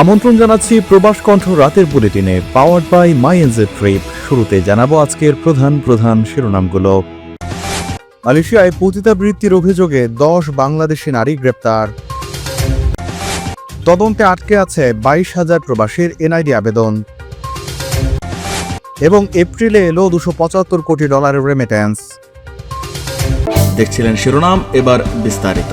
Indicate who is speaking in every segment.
Speaker 1: আমন্ত্রণ জানাচ্ছি প্রবাস কণ্ঠ রাতের বুলেটিনে powered by my NJ trip শুরুতে জানাব আজকের প্রধান প্রধান শিরোনামগুলো। মালয়েশিয়ায় পতিতাবৃত্তির অভিযোগে দশ বাংলাদেশি নারী গ্রেপ্তার। তদন্তে আটকে আছে বাইশ হাজার প্রবাসীর এনআইডি আবেদন। এবং এপ্রিলে এলো দুশো পঁচাত্তর কোটি ডলারের রেমিটেন্স
Speaker 2: দেখছিলেন শিরোনাম, এবার বিস্তারিত।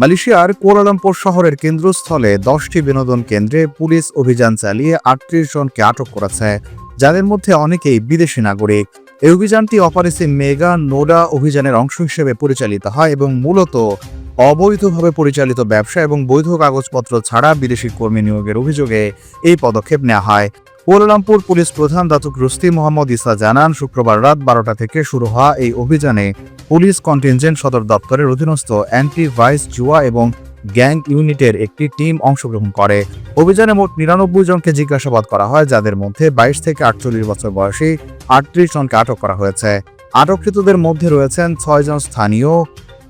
Speaker 1: মালয়েশিয়ার কোয়ালালামপুর শহরের কেন্দ্রস্থলে দশটি বিনোদন কেন্দ্রে পুলিশ অভিযান চালিয়ে আটত্রিশ জনকে আটক করেছে। যাদের মধ্যে অনেকেই বিদেশি নাগরিক। এই অভিযানটি অপারেশন মেগা নোডা অভিযানের অংশ হিসেবে পরিচালিত হয় এবং মূলত অবৈধভাবে পরিচালিত ব্যবসা এবং বৈধ কাগজপত্র ছাড়া বিদেশি কর্মী নিয়োগের অভিযোগে এই পদক্ষেপ নেওয়া হয়। কুয়ালালামপুর পুলিশ প্রধান দাতুক রুস্তি মোহাম্মদ ইসা জানান, শুক্রবার রাত বারোটা থেকে শুরু হওয়া এই অভিযানে পুলিশ কন্টিনজেন্ট সদর দপ্তরের অধীনস্থ অ্যান্টি ভাইস জুয়া এবং গ্যাং ইউনিটের একটি টিম অংশগ্রহণ করে। অভিযানে মোট নিরানব্বই জনকে জিজ্ঞাসাবাদ করা হয়, যাদের মধ্যে বাইশ থেকে আটচল্লিশ বছর বয়সী আটত্রিশ জনকে আটক করা হয়েছে। আটককৃতদের মধ্যে রয়েছেন ছয়জন স্থানীয়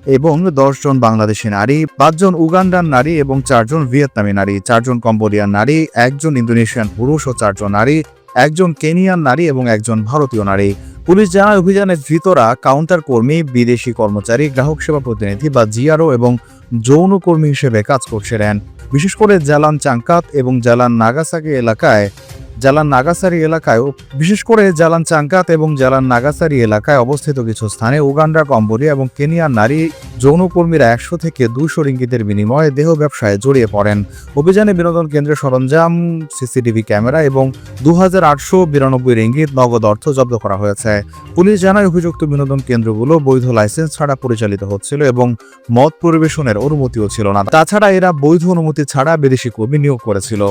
Speaker 1: এবং দশজন বাংলাদেশি নারী, পাঁচজন উগান্ডান নারী এবং চারজন ভিয়েতনামি নারী, চারজন কম্বোডিয়ান নারী, একজন ইন্দোনেশিয়ান পুরুষ ও চারজন নারী, একজন কেনিয়ান নারী এবং একজন ভারতীয় নারী। পুলিশ জানায় অভিযানের ধৃতরা কাউন্টার কর্মী, বিদেশি কর্মচারী, গ্রাহক সেবা প্রতিনিধি বা জিআরও এবং যৌন কর্মী হিসেবে কাজ করছিলেন। বিশেষ করে জালান চাঙ্কাত এবং জালান নাগাসাকি এলাকায় জালান নাগাসারি এলাকায় বিশেষ করে জালান চাঙ্কাত এবং জালান নাগাসারি এলাকায় অবস্থিত কিছু স্থানে উগান্ডা, কম্বোডিয়া এবং কেনিয়ার নারী যৌনকর্মীরা একশো থেকে দুশো রিঙ্গিতের বিনিময়ে দেহ ব্যবসায় জড়িয়ে পড়েন। অভিযানে বিনোদন কেন্দ্রের সরঞ্জাম, সিসিটিভি ক্যামেরা এবং দু হাজার আটশো বিরানব্বই রিঙ্গিত নগদ অর্থ জব্দ করা হয়েছে। পুলিশ জানায়, অভিযুক্ত বিনোদন কেন্দ্রগুলো বৈধ লাইসেন্স ছাড়া পরিচালিত হচ্ছিল এবং মদ পরিবেশনের অনুমতিও ছিল না। তাছাড়া এরা বৈধ অনুমতি ছাড়া বিদেশি কর্মী নিয়োগ করেছিল।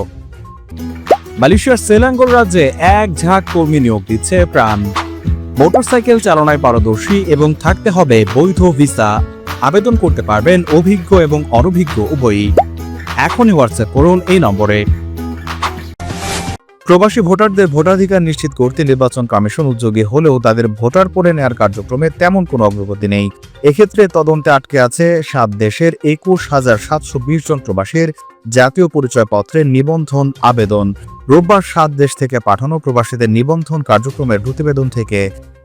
Speaker 1: মালয়েশিয়ার সেলাঙ্গোর রাজ্যে এক ঝাঁক কর্মী নিয়োগ দিচ্ছে প্রাণ। মোটরসাইকেল চালনায় পারদর্শী এবং থাকতে হবে বৈধ ভিসা। আবেদন করতে পারবেন অভিজ্ঞ এবং অনভিজ্ঞ উভয়ই। এখনই হোয়াটসঅ্যাপ করুন এই নম্বরে। প্রবাসী ভোটারদের ভোটাধিকার নিশ্চিত করতে নির্বাচন কমিশন উদ্যোগী হলেও তাদের ভোটার করে নেয়ার কার্যক্রমে তেমন কোনো অগ্রগতি নেই। এক্ষেত্রে তদন্তে আটকে আছে সাত দেশের একুশ হাজার সাতশো বিশ জন প্রবাসীর জাতীয় পরিচয়পত্রের নিবন্ধন আবেদন। রোববার সাত দেশ থেকে পাঠানো প্রবাসীদের নিবন্ধন কার্যক্রমের প্রতিবেদন থেকে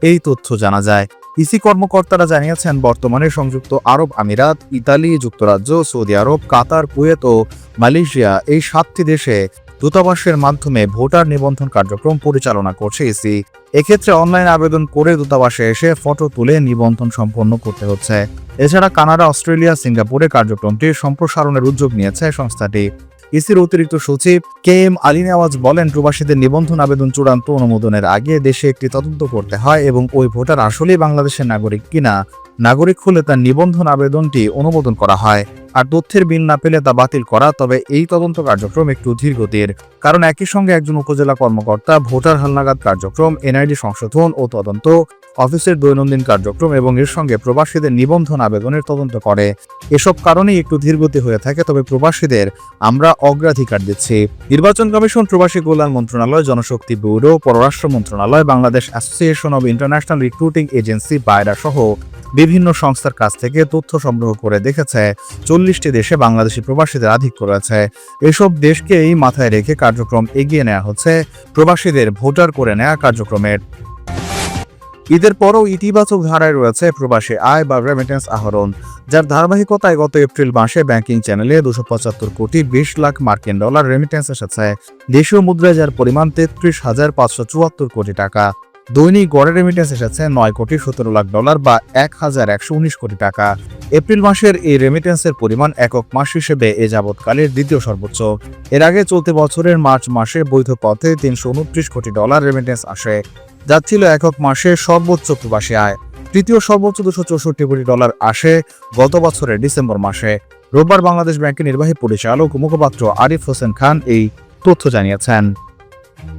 Speaker 1: এই তথ্য জানা যায়। ইসি কর্মকর্তারা জানিয়েছেন, বর্তমানে সংযুক্ত আরব আমিরাত, ইতালি, যুক্তরাজ্য, সৌদি আরব, কাতার, কুয়েত ও মালয়েশিয়া এই সাতটি দেশে দূতাবাসের মাধ্যমে ভোটার নিবন্ধন কার্যক্রম পরিচালনা করছে ইসি। এক্ষেত্রে অনলাইন আবেদন করে দূতাবাসে এসে ফটো তুলে নিবন্ধন সম্পন্ন করতে হচ্ছে। এছাড়া কানাডা, অস্ট্রেলিয়া, সিঙ্গাপুরে কার্যক্রমটি সম্প্রসারণের উদ্যোগ নিয়েছে সংস্থাটি। ইসির অতিরিক্ত সচিব কে এম আলী নেওয়াজ বলেন, প্রবাসীদের নিবন্ধন আবেদন চূড়ান্ত অনুমোদনের আগে দেশে একটি তদন্ত করতে হয় এবং ওই ভোটার আসলেই বাংলাদেশের নাগরিক কিনা। নাগরিক হলে তার নিবন্ধন আবেদনটি অনুমোদন করা হয়। আর তথ্যের বিল না পেলে তা বাতিল করা, তবে এই তদন্ত কার্যক্রম একটু ধীরগতির। কারণ একই সঙ্গে একজন উপজেলা কর্মকর্তা, ভোটার হালনাগাদ কার্যক্রম, এনআইডি সংশোধন ও তদন্ত, অফিসের দৈনন্দিন কার্যক্রম এবং এর সঙ্গে প্রবাসীদের নিবন্ধন আবেদনের তদন্ত করে। এসব কারণেই একটু ধীরগতি হয়ে থাকে, তবে প্রবাসীদের আমরা অগ্রাধিকার দিচ্ছি। নির্বাচন কমিশন, প্রবাসী কল্যাণ মন্ত্রণালয়, জনশক্তি ব্যুরো, পররাষ্ট্র মন্ত্রণালয়, Bangladesh association of international recruiting agency BAIRA সহ বিভিন্ন সংস্থার কাছ থেকে তথ্য সংগ্রহ করে দেখেছে। চল্লিশটি দেশে বাংলাদেশি প্রবাসীদের আধিক্য রয়েছে। এসব দেশকেই মাথায় রেখে কার্যক্রম এগিয়ে নেওয়া হচ্ছে। প্রবাসীদের ভোটার করে নেওয়া কার্যক্রমের। ঈদের পরও ইতিবাচক ধারায় রয়েছে প্রবাসী আয় বা রেমিটেন্স আহরণ, যার ধারাবাহিকতায় গত এপ্রিল মাসে ব্যাংকিং চ্যানেলে দুশো পঁচাত্তর কোটি বিশ লাখ মার্কিন ডলার রেমিটেন্স এসেছে। দেশীয় মুদ্রায় যার পরিমাণ তেত্রিশ হাজার পাঁচশো চুয়াত্তর কোটি টাকা। দৈনিক গড়ে রেমিটেন্স এসেছে নয় কোটি সতেরো লাখ ডলার বা এক হাজার একশো উনিশ কোটি টাকা। এপ্রিল মাসের এই রেমিটেন্সের পরিমাণ একক মাস হিসেবে এ যাবৎকালের দ্বিতীয় সর্বোচ্চ। এর আগে চলতি বছরের মার্চ মাসে বৈধ পথে তিনশো উনত্রিশ কোটি ডলার রেমিটেন্স আসে। যা ছিল একক মাসে সর্বোচ্চ প্রবাসী আয়। তৃতীয় সর্বোচ্চ দুশো চৌষট্টি কোটি ডলার আসে গত বছরের ডিসেম্বর মাসে। রোববার বাংলাদেশ ব্যাংকের নির্বাহী পরিচালক, মুখপাত্র আরিফ হোসেন খান এই তথ্য জানিয়েছেন।